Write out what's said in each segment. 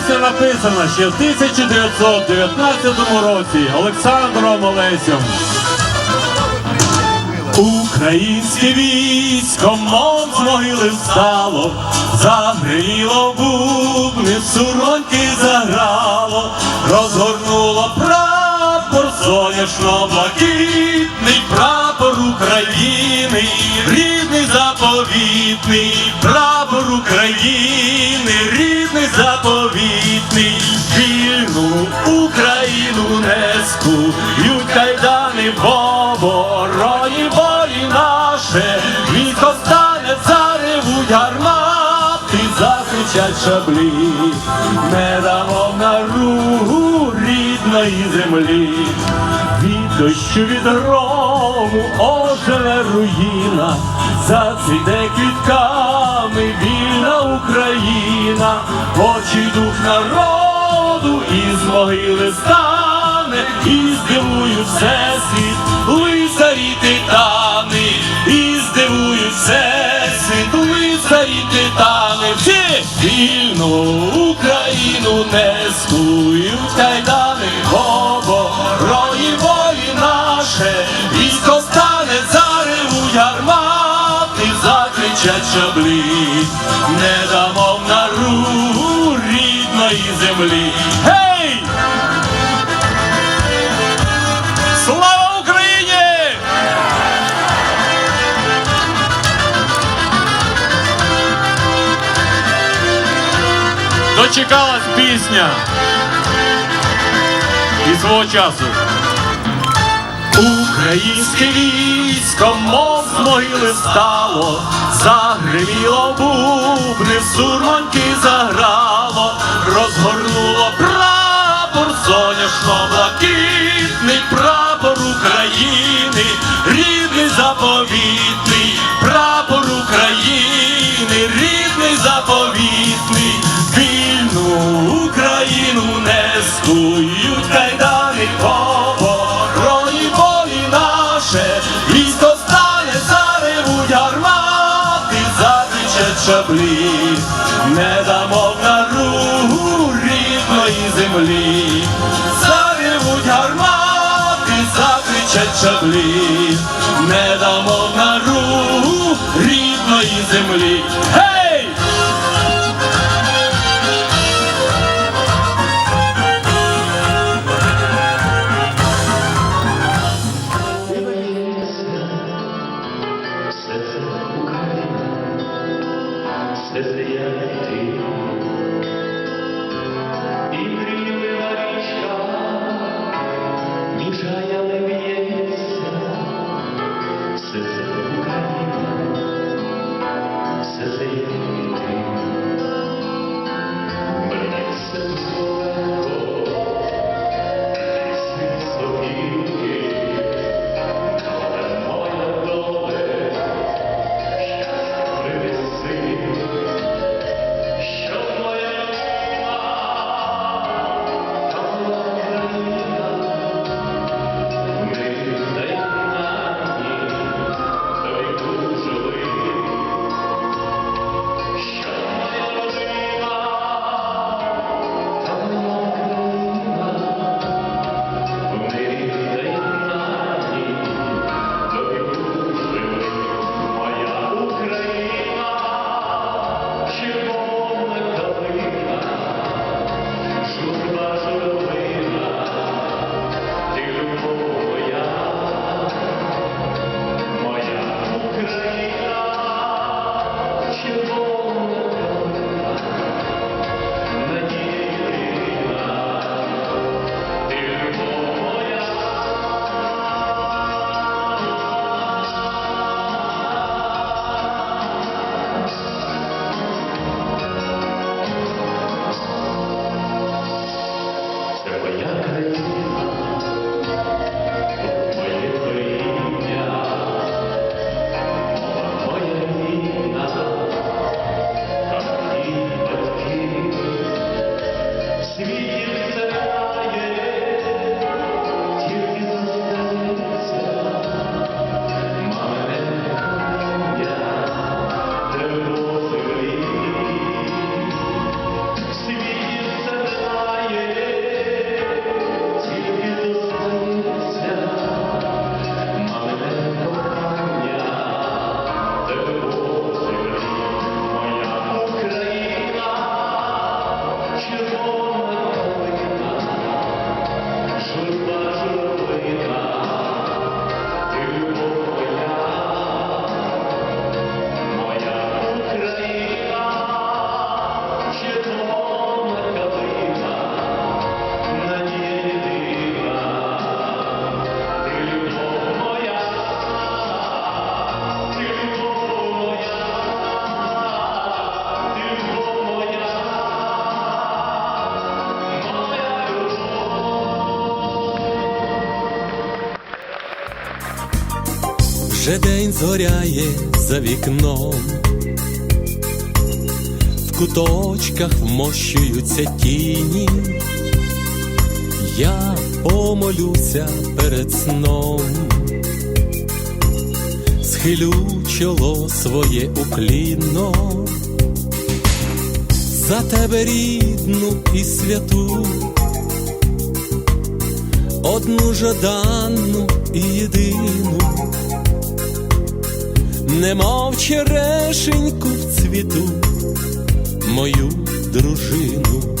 Пісня написана ще в 1919 році Олександром Олесем. Українське військо, мов з могили встало, загріло бубни, суроньки заграло, розгорнуло прапор соняшно-блакитний, прапор України, рідний заповітний, прапор України, обороні волі наше, військо стане заревуть гармати, закричать шаблі, не дамо на ругу рідної землі, від дощу від грому ожеле руїна, зацвіте квітками вільна Україна, очі дух народу із могили стане, і здивують всесвіт, лицарі титани, і здивують всесвіт, лицарі титани, всі вільну Україну не скують кайдани, Дочекалась пісня і свого часу. Українське військо, мов з могили стало, загриміло бубни, сурманьки заграло, розгорнуло прапор соняшно-блакитний, прапор України, рідний заповітний, закричать Вже день зоряє за вікном, в куточках вмощуються тіні, я помолюся перед сном, схилю чоло своє уклінно, за тебе рідну і святу, одну жаданну і єдину немов черешеньку в цвіту, мою дружину,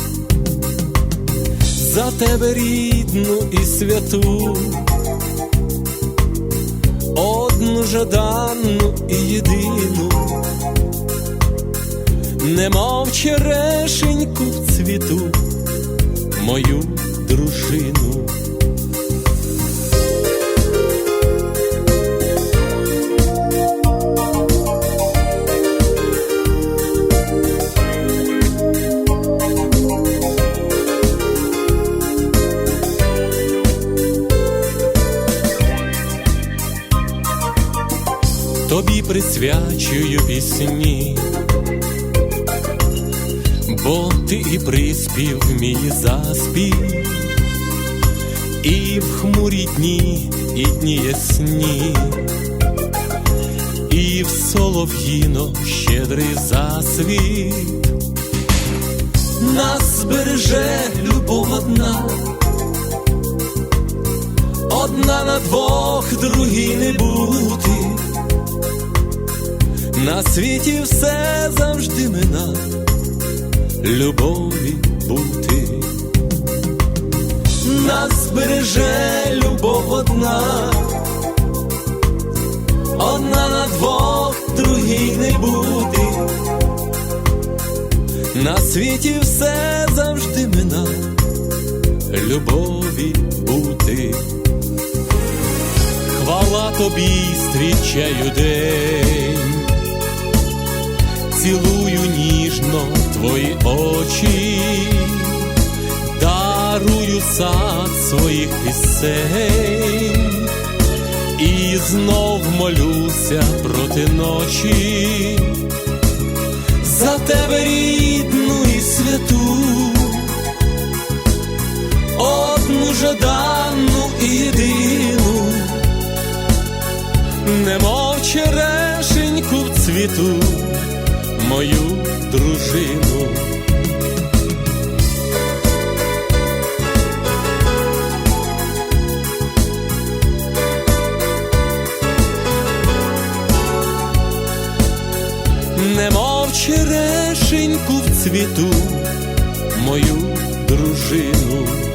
за тебе рідну і святу, одну жаданну і єдину, немов черешеньку в цвіту, мою дружину. Тобі присвячую пісні, бо ти і приспів мій заспів, і в хмурі дні, і дні ясні, і в солов'їно щедрий засвіт, нас береже любов одна. Одна на двох, другій не бути. На світі все завжди мина, любові бути. Нас береже любов одна, одна на двох, другій не бути. На світі все завжди мина, любові бути. Хвала тобі, зустрічаю день, цілую ніжно твої очі, дарую сад своїх пісень, і знов молюся проти ночі, за тебе рідну і святу, одну жаданну Немов черешеньку в цвіту, мою дружину.